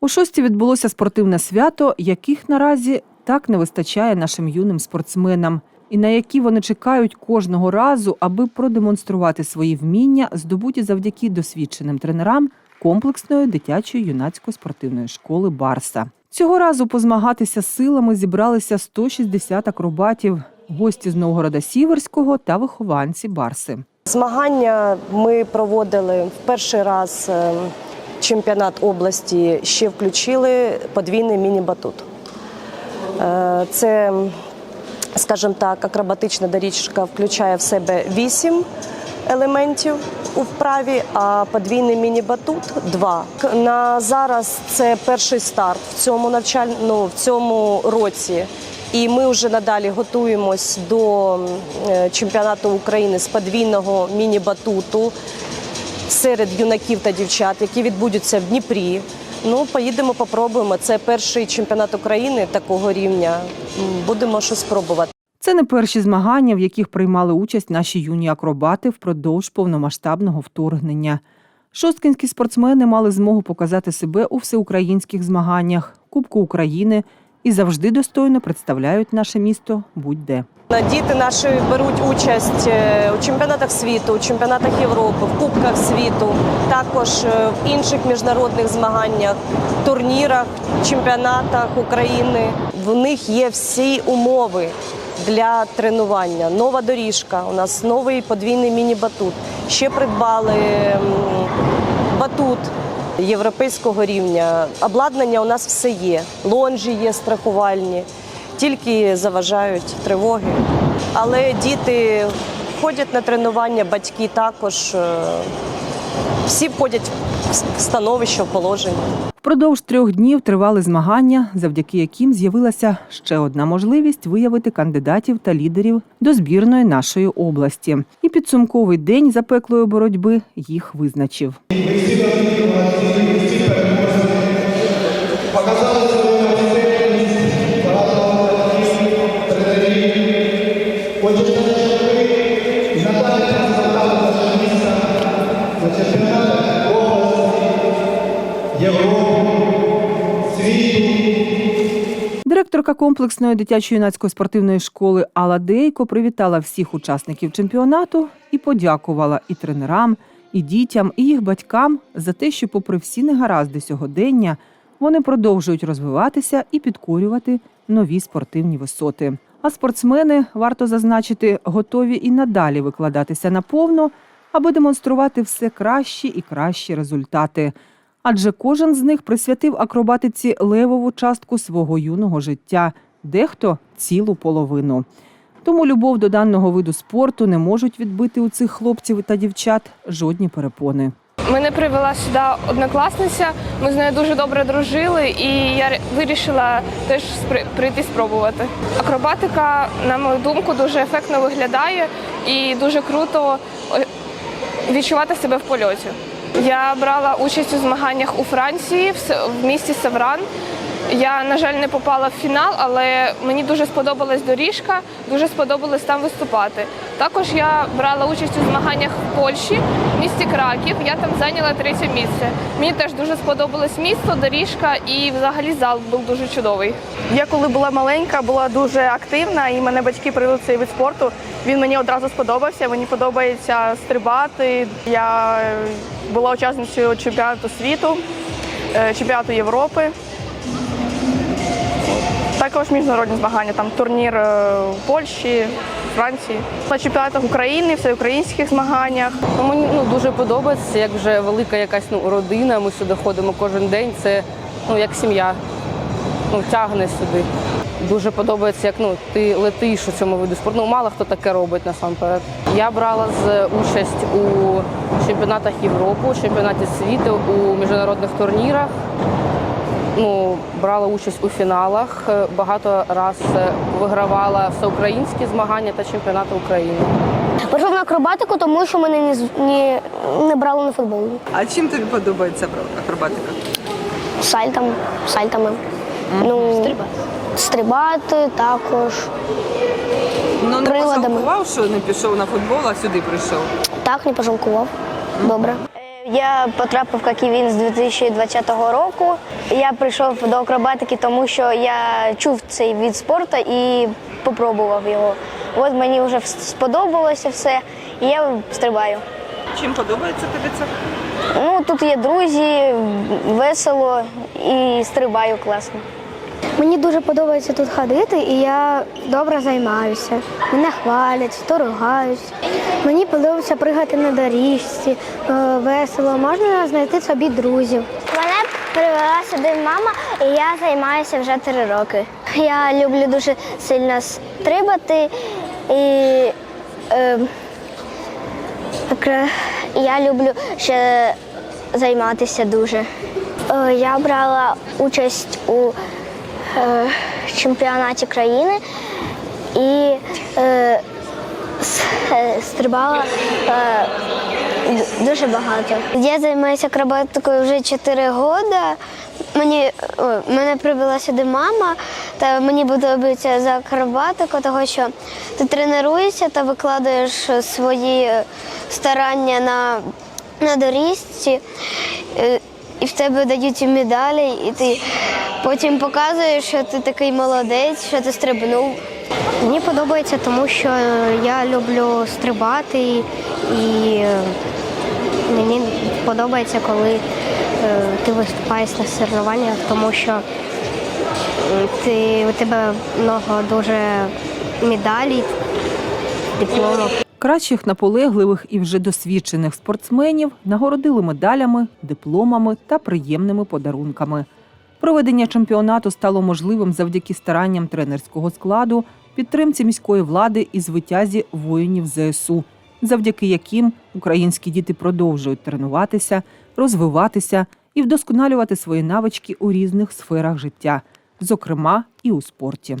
У шості відбулося спортивне свято, яких наразі так не вистачає нашим юним спортсменам, і на які вони чекають кожного разу, аби продемонструвати свої вміння, здобуті завдяки досвідченим тренерам комплексної дитячої юнацької спортивної школи Барса. Цього разу позмагатися силами зібралися 160 акробатів, гості з Новгорода Сіверського та вихованці Барси. Змагання ми проводили в перший раз е, чемпіонат області. Ще включили подвійний міні-батут. Е, Це, скажімо так, акробатична доріжка включає в себе вісім елементів у вправі, а подвійний міні-батут два. На зараз це перший старт в цьому навчаль... ну, в цьому році. І ми вже надалі готуємось до е, чемпіонату України з подвійного міні-батуту серед юнаків та дівчат, які відбудуться в Дніпрі. Ну, поїдемо, попробуємо. Це перший чемпіонат України такого рівня. Будемо щось пробувати. Це не перші змагання, в яких приймали участь наші юні акробати впродовж повномасштабного вторгнення. Шосткинські спортсмени мали змогу показати себе у всеукраїнських змаганнях, Кубку України і завжди достойно представляють наше місто будь-де. Діти наші беруть участь е, у чемпіонатах світу, у чемпіонатах Європи, в Кубках світу, також е, в інших міжнародних змаганнях, турнірах, чемпіонатах України. В них є всі умови для тренування. Нова доріжка, у нас новий подвійний міні-батут. Ще придбали батут європейського рівня. Обладнання у нас все є. Лонжі є страхувальні, тільки заважають тривоги. Але діти ходять на тренування, батьки також. е, Всі входять в становище, в положення. Впродовж трьох днів тривали змагання, завдяки яким з'явилася ще одна можливість виявити кандидатів та лідерів до збірної нашої області. І підсумковий день запеклої боротьби їх визначив. Директорка комплексної дитячо-юнацької спортивної школи Алла Дейко привітала всіх учасників чемпіонату і подякувала і тренерам, і дітям, і їх батькам за те, що, попри всі негаразди сьогодення, вони продовжують розвиватися і підкорювати нові спортивні висоти. А спортсмени, варто зазначити, готові і надалі викладатися наповно, аби демонструвати все кращі і кращі результати. Адже кожен з них присвятив акробатиці левову частку свого юного життя, дехто цілу половину. Тому любов до даного виду спорту не можуть відбити у цих хлопців та дівчат жодні перепони. Мене привела сюди однокласниця. Ми з нею дуже добре дружили, і я вирішила теж прийти спробувати. Акробатика, на мою думку, дуже ефектно виглядає і дуже круто відчувати себе в польоті. Я брала участь у змаганнях у Франції в місті Севран. Я, на жаль, не попала в фінал, але мені дуже сподобалась доріжка, дуже сподобалось там виступати. Також я брала участь у змаганнях в Польщі, місті Краків. Я там зайняла третє місце. Мені теж дуже сподобалось місто, доріжка і взагалі зал був дуже чудовий. Я коли була маленька, була дуже активна, і мене батьки привели цей вид спорту. Він мені одразу сподобався. Мені подобається стрибати. Я е, була учасницею чемпіонату світу, е, чемпіонату Європи. Також міжнародні змагання, там турнір е, в Польщі, Франції. На чемпіонатах України, всеукраїнських змаганнях. Мені ну, дуже подобається, як вже велика якась ну, родина. Ми сюди ходимо кожен день. Це ну, як сім'я ну, тягне сюди. Дуже подобається, як ну, ти летиш у цьому виду спорту. Ну, мало хто таке робить насамперед. Я брала з участь у чемпіонатах Європи, у чемпіонаті світу, у міжнародних турнірах. Ну, брала участь у фіналах. Е, Багато раз е, вигравала всеукраїнські змагання та чемпіонати України. Прийшов на акробатику, тому що мене не, не, не брали на футбол. А чим тобі подобається акробатика? Сальтами, сальтами. Ну, стрибати. Стрибати також. Ну не пожалкував, що не пішов на футбол, а сюди прийшов. Так, не пожалкував. Добре. Я потрапив, як і він, з 2020 року. Я прийшов до акробатики, тому що я чув цей від спорту і спробував його. От мені вже сподобалося все, і я стрибаю. Чим подобається тобі це? Ну, тут є друзі, весело і стрибаю класно. Мені дуже подобається тут ходити, і я добре займаюся. Мене хвалять, то ругають. Мені подобається пригати на доріжці, е, весело, можна знайти собі друзів. Мене привела сюди мама, і я займаюся вже три роки. Я люблю дуже сильно стрибати і. Е, Я люблю ще займатися дуже. Е, Я брала участь у е, чемпіонаті країни і е, е, стрибала дуже багато. Я займаюся акробатикою вже 4 роки. Мені о, мене привела сюди мама, та мені подобається за акробатику, тому що ти тренуєшся та викладаєш свої старання на, на доріжці, і в тебе дають медалі, і ти потім показуєш, що ти такий молодець, що ти стрибнув. Мені подобається, тому що я люблю стрибати і е, Мені подобається, коли е, ти виступаєш на соревнованнях, тому що ти, у тебе много дуже медалей, дипломів. Кращих наполегливих і вже досвідчених спортсменів нагородили медалями, дипломами та приємними подарунками. Проведення чемпіонату стало можливим завдяки старанням тренерського складу, підтримці міської влади і звитязі воїнів ЗСУ, завдяки яким українські діти продовжують тренуватися, розвиватися і вдосконалювати свої навички у різних сферах життя, зокрема і у спорті.